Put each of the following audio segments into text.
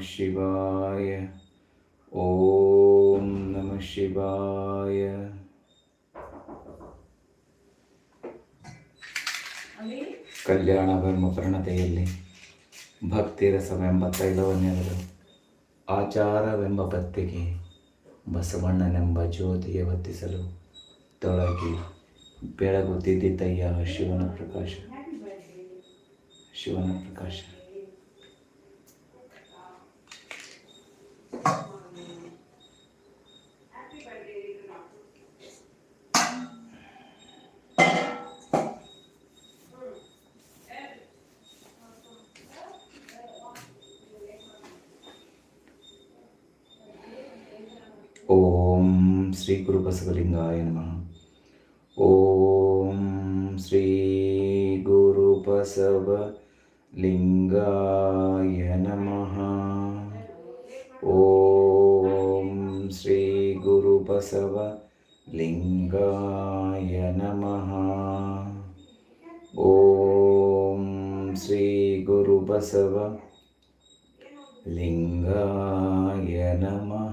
ಶಿವಾಯ ಓಂ ನಮಃ ಶಿವಾಯ ಕಲ್ಯಾಣ ಬ್ರಹ್ಮ ಪ್ರಣತೆಯಲ್ಲಿ ಭಕ್ತಿರಸವೆಂಬ ತೈಲವನ್ನೆರದು ಆಚಾರವೆಂಬ ಭಕ್ತಿಗೆ ಬಸವಣ್ಣನೆಂಬ ಜ್ಯೋತಿಗೆ ಹೊತ್ತಿಸಲು ತೊಡಗಿ ಬೆಳಗುತ್ತಿದ್ದಿತಯ್ಯ ಶಿವನ ಪ್ರಕಾಶ. ಶಿವನ ಪ್ರಕಾಶ. ಓಂ ಶ್ರೀ ಗುರು ಬಸವಲಿಂಗಾಯ ನಮಃ ಓಂ ಶ್ರೀ ಗುರು ಬಸವ ಲಿಂಗಾಯ ನಮಃ लिङ्गाय नमः। ॐ श्रीगुरुबसव लिङ्गाय नमः।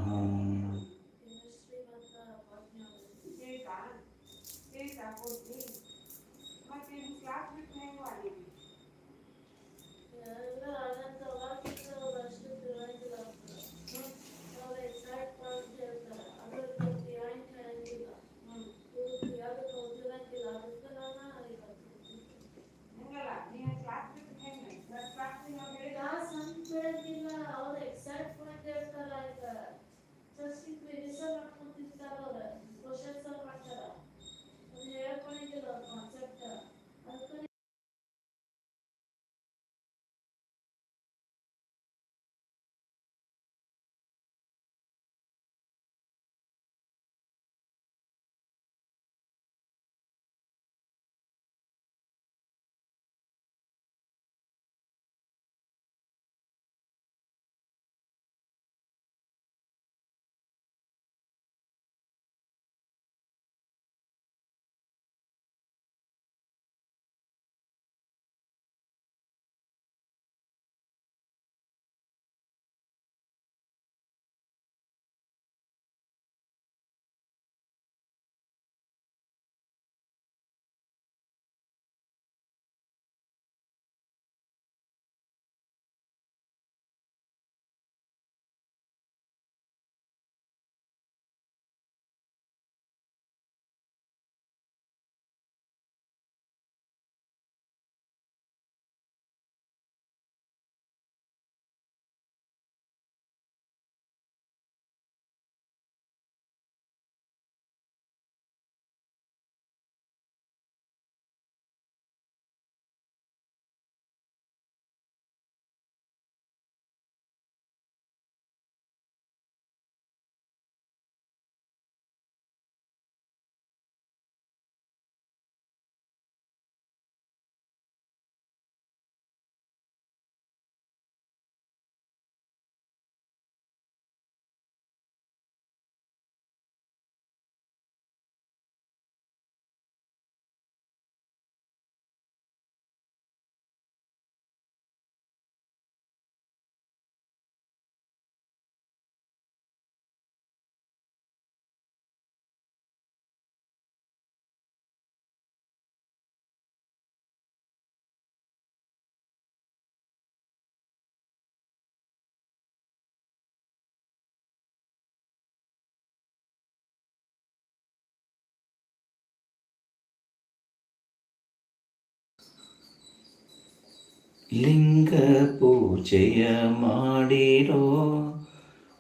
ಲಿಂಗ ಪೂಜೆಯ ಮಾಡಿರೋ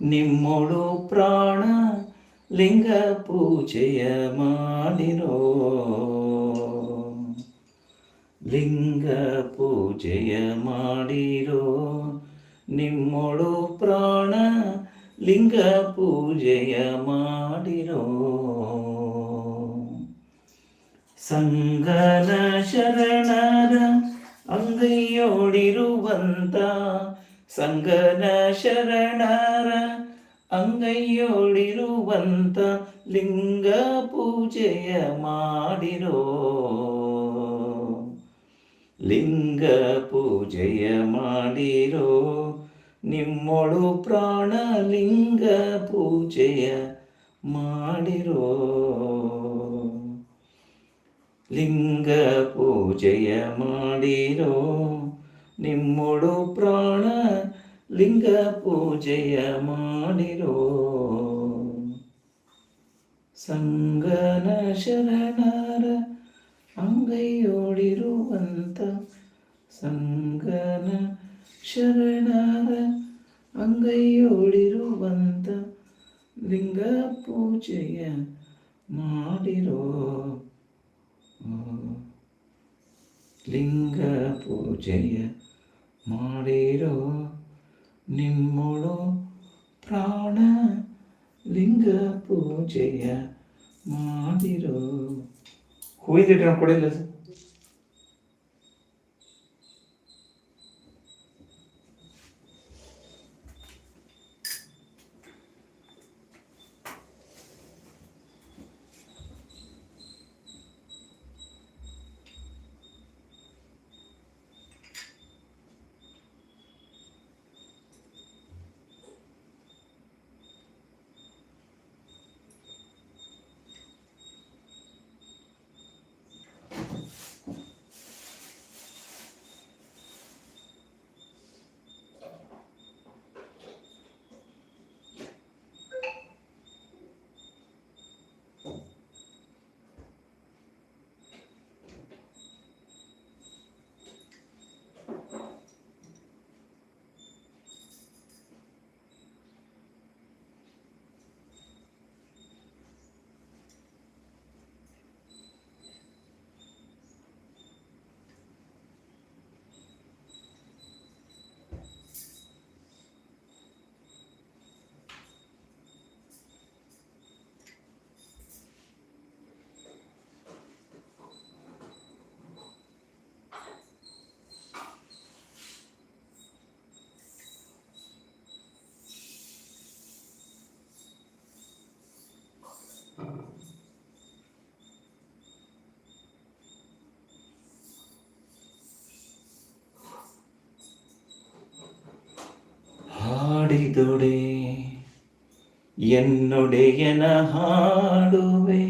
ನಿಮ್ಮೊಳು ಪ್ರಾಣ ಲಿಂಗ ಪೂಜೆಯ ಮಾಡಿರೋ. ಲಿಂಗ ಪೂಜೆಯ ಮಾಡಿರೋ ನಿಮ್ಮೊಳು ಪ್ರಾಣ ಲಿಂಗ ಪೂಜೆಯ ಮಾಡಿರೋ. ಸಂಗನ ಶರಣರ ಅಂಗೈಯೋಡಿರುವಂತ ಸಂಗನ ಶರಣರ ಅಂಗೈಯೊಳಿರುವಂತ ಲಿಂಗ ಪೂಜೆಯ ಮಾಡಿರೋ. ಲಿಂಗ ಪೂಜೆಯ ಮಾಡಿರೋ ನಿಮ್ಮೊಳು ಪ್ರಾಣ ಲಿಂಗ ಪೂಜೆಯ ಮಾಡಿರೋ. ಲಿಂಗ ಪೂಜೆಯ ಮಾಡಿರೋ ನಿಮ್ಮೊಳು ಪ್ರಾಣ ಲಿಂಗ ಪೂಜೆಯ ಮಾಡಿರೋ. ಸಂಗನ ಶರಣರ ಅಂಗೈಯೋಡಿರುವಂತ ಸಂಗನ ಶರಣರ ಅಂಗೈಯೋಡಿರುವಂತ ಲಿಂಗ ಪೂಜೆಯ ಮಾಡಿರೋ. ಲಿಂಗ ಪೂಜೆಯ ಮಾಡಿರೋ ನಿಮ್ಮೊಳು ಪ್ರಾಣ ಲಿಂಗ ಪೂಜೆಯ ಮಾಡಿರೋ ಹೂವಿಂದಿಟ್ಟು ಕೊಡಿಲ್ಲ ಸರ್ ಹಾಡಿದೊಡೆ ಎನ್ನೊಡೆಯನ ಹಾಡುವೆ.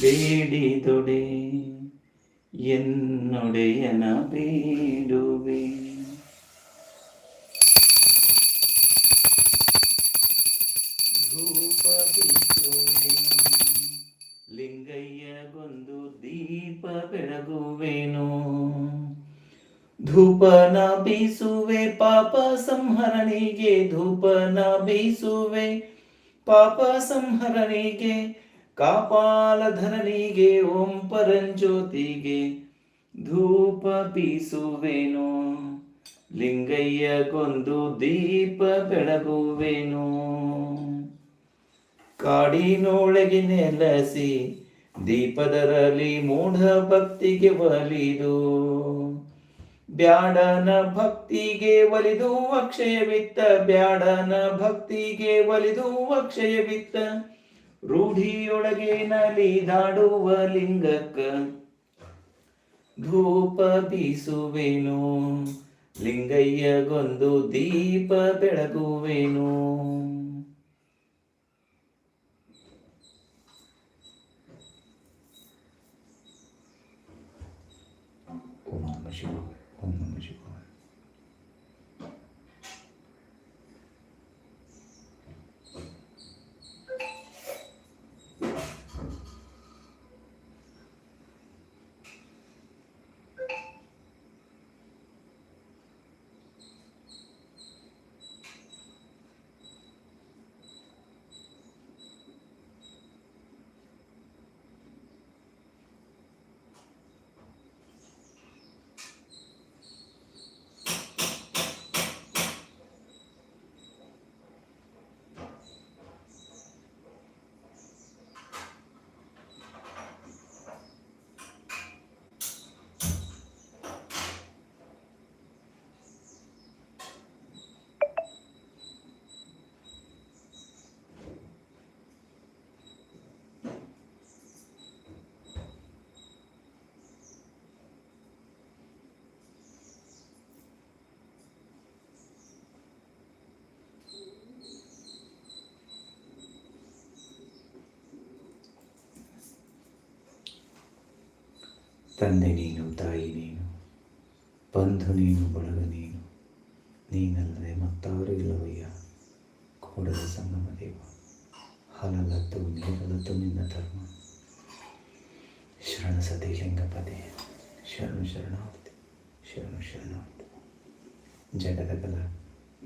ಬೇಡಿದೊಡೆ ಎನ್ನೊಡೆಯನ ಬೇಡುವೆ. ಲಿಂಗಯ್ಯಗೊಂದು ದೀಪ ಬೆಳಗುವೆನು. ಧೂಪನ ಬೀಸುವೆ, ಪಾಪ ಸಂಹರಣಿಗೆ ಧೂಪನ ಬೀಸುವೆ. ಪಾಪ ಸಂಹರಣಿಗೆ ಕಾಪಾಲಧರನಿಗೆ ಓಂ ಪರಂಜ್ಯೋತಿಗೆ ಧೂಪ ಬೀಸುವೆನು. ಲಿಂಗಯ್ಯಗೊಂದು ದೀಪ ಬೆಳಗುವೆನು. ಕಾಡಿನೊಳಗೆ ನೆಲಸಿ ದೀಪದರಲ್ಲಿ ಮೂಢ ಭಕ್ತಿಗೆ ಒಲಿದು. ಬ್ಯಾಡನ ಭಕ್ತಿಗೆ ಒಲಿದು ಅಕ್ಷಯವಿತ್ತ ಬ್ಯಾಡನ ಭಕ್ತಿಗೆ ಒಲಿದು ಅಕ್ಷಯವಿತ್ತ ರೂಢಿಯೊಳಗೆ ನಲಿದಾಡುವ ಲಿಂಗಕ್ಕ ಧೂಪ ಬೀಸುವೆನು, ಲಿಂಗಯ್ಯಗೊಂದು ದೀಪ ಬೆಳಗುವೆನು. ತಂದೆ ನೀನು, ತಾಯಿ ನೀನು, ಬಂಧು ನೀನು, ಬಳಗ ನೀನು, ನೀನಲ್ಲದೆ ಮತ್ತಾರು ಇಲ್ಲವಯ್ಯ. ಕೂಡಲ ಸಂಗಮ ದೇವ, ಹಲಲತ್ತು ನೀರಲತ್ತು ನಿನ್ನ ಧರ್ಮ. ಶರಣ ಸತಿ ಲಿಂಗಪದೇ ಶರಣು ಶರಣಾರ್ಥಿ ಶರಣು ಶರಣಾರ್ಥಿ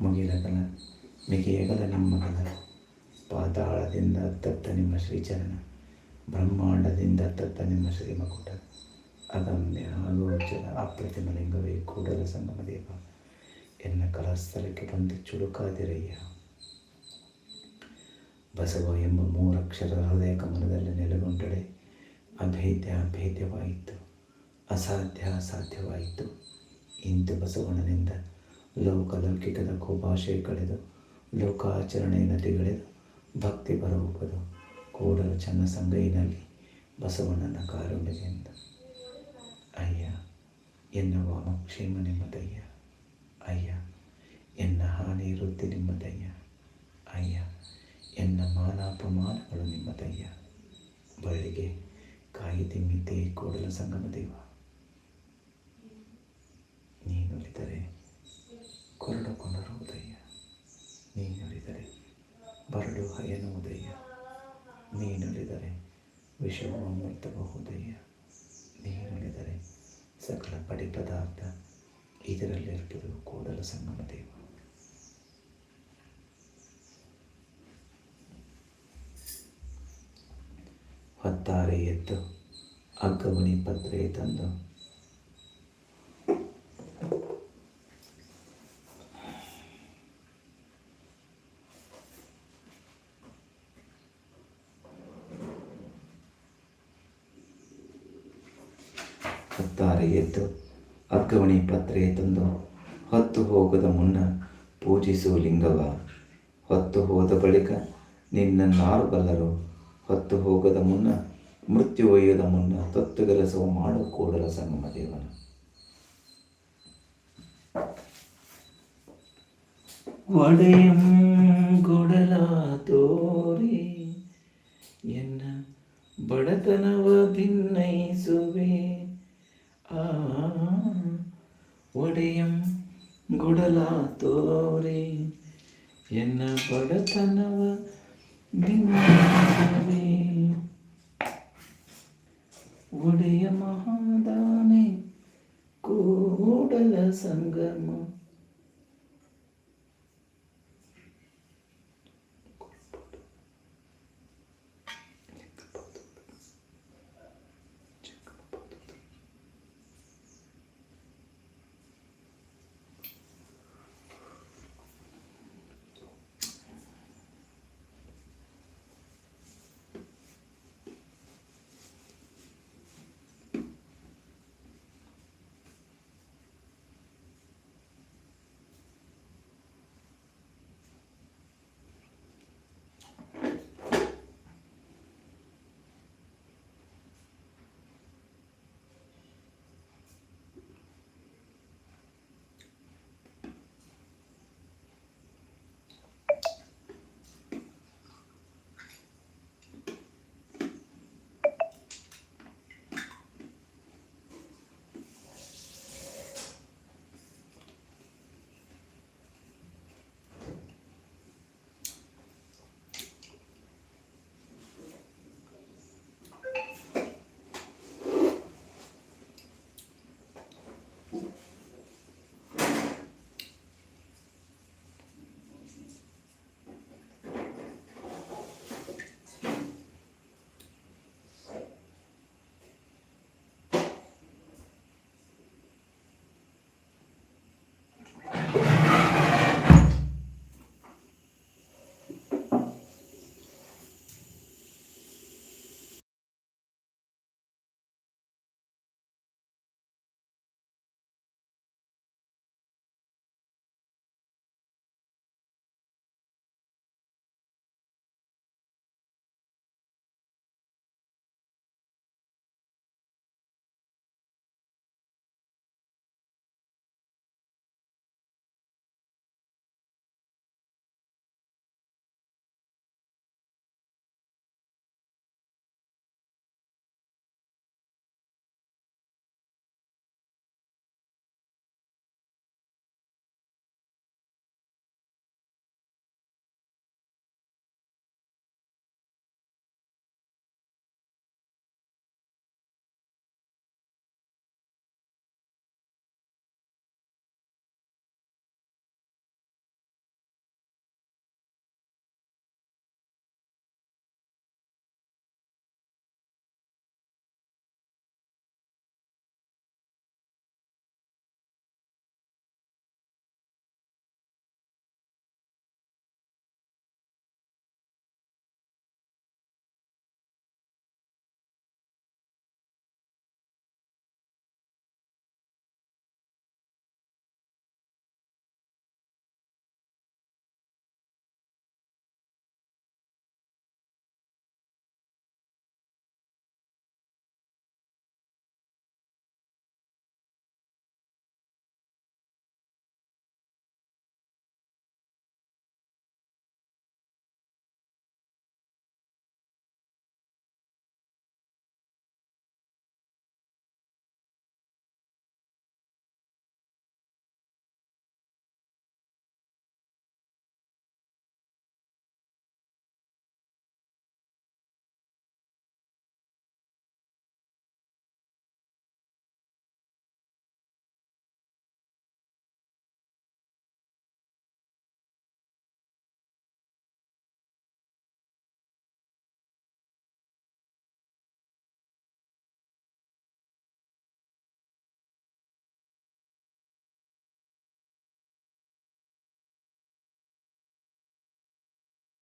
ಮುಗಿಲ ಕಲ ಮಿಗಿಯಗಲ ನಿಮ್ಮ ಕಲ. ಪಾತಾಳದಿಂದ ತತ್ತ ನಿಮ್ಮ ಶ್ರೀಚರಣ, ಬ್ರಹ್ಮಾಂಡದಿಂದ ತತ್ತ ನಿಮ್ಮ ಶ್ರೀಮಕುಟ. ಅಗಮ್ಯ ಹಾಗೂ ಅಪ್ರತಿಮ ಲಿಂಗವೇ ಕೂಡಲ ಸಂಗಮ ದೇವ. ಎನ್ನ ಕಲಾಸ್ಥಲಕ್ಕೆ ಬಂದು ಚುಳುಕಾದಿರಯ್ಯ ಬಸವ ಎಂಬ ಮೂರಕ್ಷರ ಹೃದಯ ಕಮಲದಲ್ಲಿ ನೆಲೆಗೊಂಡಡೆ ಅಭೇದ್ಯ ಅಭೇದ್ಯವಾಯಿತು ಅಸಾಧ್ಯ ಅಸಾಧ್ಯವಾಯಿತು. ಇಂದು ಬಸವಣ್ಣನಿಂದ ಲೋಕಲೌಕಿಕದ ಕುಭಾಷೆ ಕಳೆದು, ಲೋಕಾಚರಣೆ ನದಿಗಳೆದು ಭಕ್ತಿ ಬರಬಹುದು ಕೂಡಲು ಚನ್ನ ಸಂಗೈನಲ್ಲಿ ಬಸವಣ್ಣನ ಕಾರುಣ್ಯದಿಂದ. ಅಯ್ಯ ಎನ್ನ ವಾಮಕ್ಷೇಮ ನಿಮ್ಮದಯ್ಯ ಅಯ್ಯ, ಎನ್ನ ಹಾನಿ ವೃದ್ಧಿ ನಿಮ್ಮದಯ್ಯ. ಅಯ್ಯ, ಎನ್ನ ಮಾನ ಮಾನಾಪಮಾನಗಳು ನಿಮ್ಮದಯ್ಯ. ಬಳ್ಳಿಗೆ ಕಾಯಿ ಮಿತೆ ಕೂಡಲ ಸಂಗಮ ದೇವ. ನೀನುಳಿದರೆ ಕೊರಡುಕೊಂಡರುವುದಯ್ಯ ನೀನುಳಿದರೆ ಬರಡು ಹಯನುವುದಯ್ಯ. ನೀನುಳಿದರೆ ವಿಷವು ಮುತ್ತಬಹುದಯ್ಯ ನೋಡಿದರೆ ಸಕಲ ಪಡಿ ಪದಾರ್ಥ ಇದರಲ್ಲಿರುವುದು ಕೂಡಲ ಸಂಗಮ ದೇವ. ಹೊತ್ತಾರೆ ಎದ್ದು ಅಗ್ಗವನಿ ಪತ್ರೆ ತಂದು ಹೊತ್ತಾರೆ ಎದ್ದು ಅಗ್ಗವಣಿ ಪತ್ರೆ ತಂದು ಹೊತ್ತು ಹೋಗದ ಮುನ್ನ ಪೂಜಿಸು ಲಿಂಗವ. ಹೊತ್ತು ಹೋದ ಬಳಿಕ ನಿನ್ನನ್ನಾರು ಬಲ್ಲರು. ಹೊತ್ತು ಹೋಗದ ಮುನ್ನ ಮೃತ್ಯು ಒಯ್ಯದ ಮುನ್ನ ತತ್ವಗೆಲಸವು ಮಾಡು ಕೂಡಲ ಸಂಗಮ ದೇವನ. ಒಡೆಯಂ ಕೊಡಲ ತೋರಿ ಎನ್ನ ಬಡತನವ ಭಿನ್ನಯಿಸುವೆ ಆ ಒಡೆಯಂ ಗುಡಲ ತೋರಿ ಎನ್ನ ಬಡತನವ ಭಿನ್ನಯಿಸುವೆ ಒಡೆಯ ಮಹಾದಾನೆ ಕೂಡಲ ಸಂಗಮ